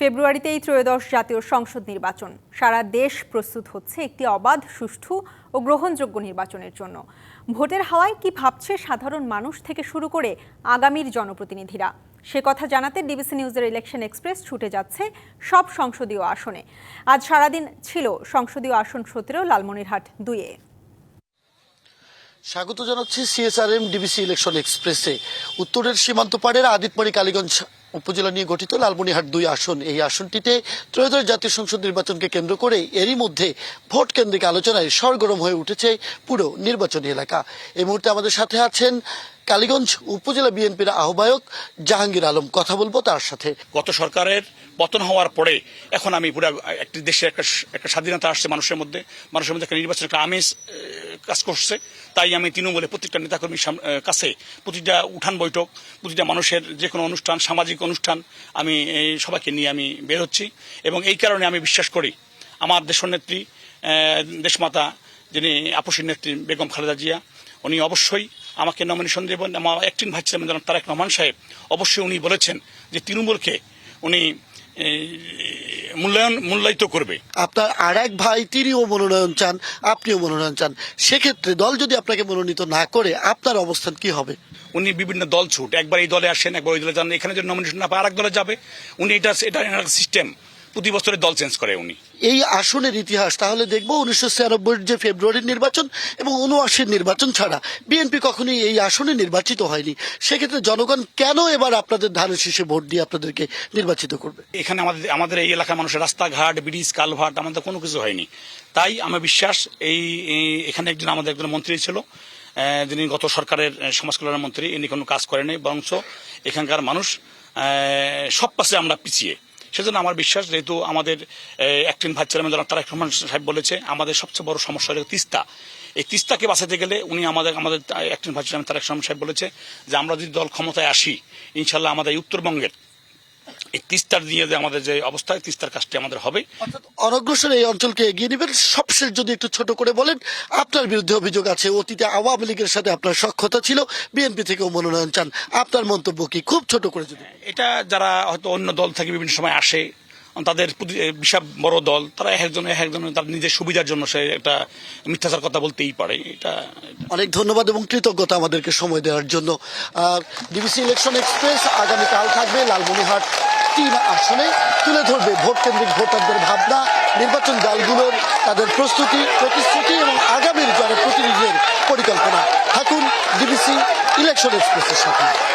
ফেব্রুয়ারিতেই ত্রয়োদশ জাতীয় সংসদ নির্বাচন। সারা দেশ প্রস্তুত হচ্ছে একটি অবাধ, সুষ্ঠু ও গ্রহণযোগ্য নির্বাচনের জন্য। ভোটের হাওয়ায় কি ভাবছে সাধারণ মানুষ থেকে শুরু করে আগামীর জনপ্রতিনিধিরা? সে কথা জানাতে ডিবিসি নিউজের ইলেকশন এক্সপ্রেস ছুটে যাচ্ছে সব সংসদীয় আসনে। আজ সারাদিন ছিল সংসদীয় আসন সতেরো, লালমনিরহাট দুইয়ে। স্বাগত জানাচ্ছি সিএসআরএম ডিবিসি ইলেকশন এক্সপ্রেসে উত্তরের সীমান্ত পাড়ের আদিতবাড়ি কালীগঞ্জ উপজেলা নিয়ে গঠিত লালমনিরহাট দুই আসন। এই আসনটিতে ত্রয়োদশ জাতীয় সংসদ নির্বাচনকে কেন্দ্র করে এরই মধ্যে ভোট কেন্দ্রিক আলোচনায় সরগরম হয়ে উঠেছে পুরো নির্বাচনী এলাকা। এই মুহূর্তে আমাদের সাথে আছেন কালীগঞ্জ উপজেলা বিএনপির আহ্বায়ক জাহাঙ্গীর আলম। কথা বলব তার সাথে। গত সরকারের পতন হওয়ার পরে এখন আমি পুরো একটি দেশে একটা একটা স্বাধীনতা আসছে মানুষের মধ্যে। মানুষের মধ্যে একটা নির্বাচন একটা আমেজ কাজ করছে। তাই আমি তৃণমূলে প্রত্যেকটা নেতাকর্মীর কাছে প্রতিটা উঠান বৈঠক, প্রতিটা মানুষের যে কোনো অনুষ্ঠান, সামাজিক অনুষ্ঠান আমি সবাইকে নিয়ে আমি বের হচ্ছি এবং এই কারণে আমি বিশ্বাস করি আমার দেশনেত্রী দেশমাতা যিনি আপসী নেত্রী বেগম খালেদা জিয়া, উনি অবশ্যই আমাকে নমিনেশন দেবেন। আমার acting vice chairman Tarique Rahman সাহেব অবশ্যই উনি বলেছেন যে তৃণমূলকে উনি মূল্যায়ন মূল্যায়িত করবে। আপনার আর এক ভাই তিনিও মনোনয়ন চান আপনিও মনোনয়ন চান। সেক্ষেত্রে দল যদি আপনাকে মনোনীত না করে আপনার অবস্থান কি হবে? উনি বিভিন্ন দল ছুট। একবার এই দলে আসেন একবার ওই দলে যান। এখানে যদি নমিনেশন না পায় আর এক দলে যাবে। উনি এটা এটা সিস্টেম প্রতি বছরে দল চেঞ্জ করে উনি। এই আসনের ইতিহাস তাহলে দেখব উনিশশো ছিয়ানব্বইয়ের যে ফেব্রুয়ারির নির্বাচন এবং উনআশির নির্বাচন ছাড়া বিএনপি কখনোই এই আসনে নির্বাচিত হয়নি। সেক্ষেত্রে জনগণ কেন এবার আপনাদের ধানের শীষে ভোট দিয়ে আপনাদেরকে নির্বাচিত করবে? এখানে আমাদের আমাদের এই এলাকার মানুষের রাস্তাঘাট ব্রিজ কালভার্ট আমাদের কোনো কিছু হয়নি। তাই আমার বিশ্বাস এই এই- এখানে একজন আমাদের একজন মন্ত্রী ছিল যিনি গত সরকারের সমাজ কল্যাণ মন্ত্রী ইনি কোনো কাজ করেনি বরঞ্চ এখানকার মানুষ সব পাশে আমরা পিছিয়ে। সেজন্য আমার বিশ্বাস যেহেতু আমাদের একটিন ভাইস চেয়ারম্যান জনাব তারেক রহমান সাহেব বলেছে, আমাদের সবচেয়ে বড় সমস্যা হলো তিস্তা। এই তিস্তাকে বাঁচাতে গেলে উনি আমাদের আমাদের acting vice chairman Tarique Rahman সাহেব বলেছে যে আমরা যদি দল ক্ষমতায় আসি, ইনশাল্লাহ আমাদের উত্তরবঙ্গের এই তিস্তার নিয়ে যে আমাদের যে অবস্থা তিস্তার কাজটি আমাদের হবে। অনগ্রসর এই অঞ্চলকে এগিয়ে নেবেন। সবশেষ যদি একটু ছোট করে বলেন আপনার বিরুদ্ধে অভিযোগ আছে অতীতে আওয়ামী লীগের সাথে আপনার সক্ষতা ছিল বিএনপি থেকেও মনোনয়ন চান। আপনার মন্তব্য কি? খুব ছোট করে যদি। এটা যারা হয়তো অন্য দল থেকে বিভিন্ন সময় আসে তাদের বিশাল বড় দল তারা এক একজন এক একজন তার নিজের সুবিধার জন্য সে একটা মিথ্যাচার কথা বলতেই পারে। এটা অনেক ধন্যবাদ এবং কৃতজ্ঞতা আমাদেরকে সময় দেওয়ার জন্য। ডিবিসি ইলেকশন এক্সপ্রেস আগামীকাল থাকবে লালমনিরহাট। তিন আসনে তুলে ধরবে ভোট কেন্দ্রিক ভোটারদের ভাবনা, নির্বাচন দলগুলোর তাদের প্রস্তুতি, প্রতিশ্রুতি এবং আগামীর জনপ্রতিনিধিদের পরিকল্পনা। থাকুন ডিবিসি ইলেকশন এক্সপ্রেসের সাথে।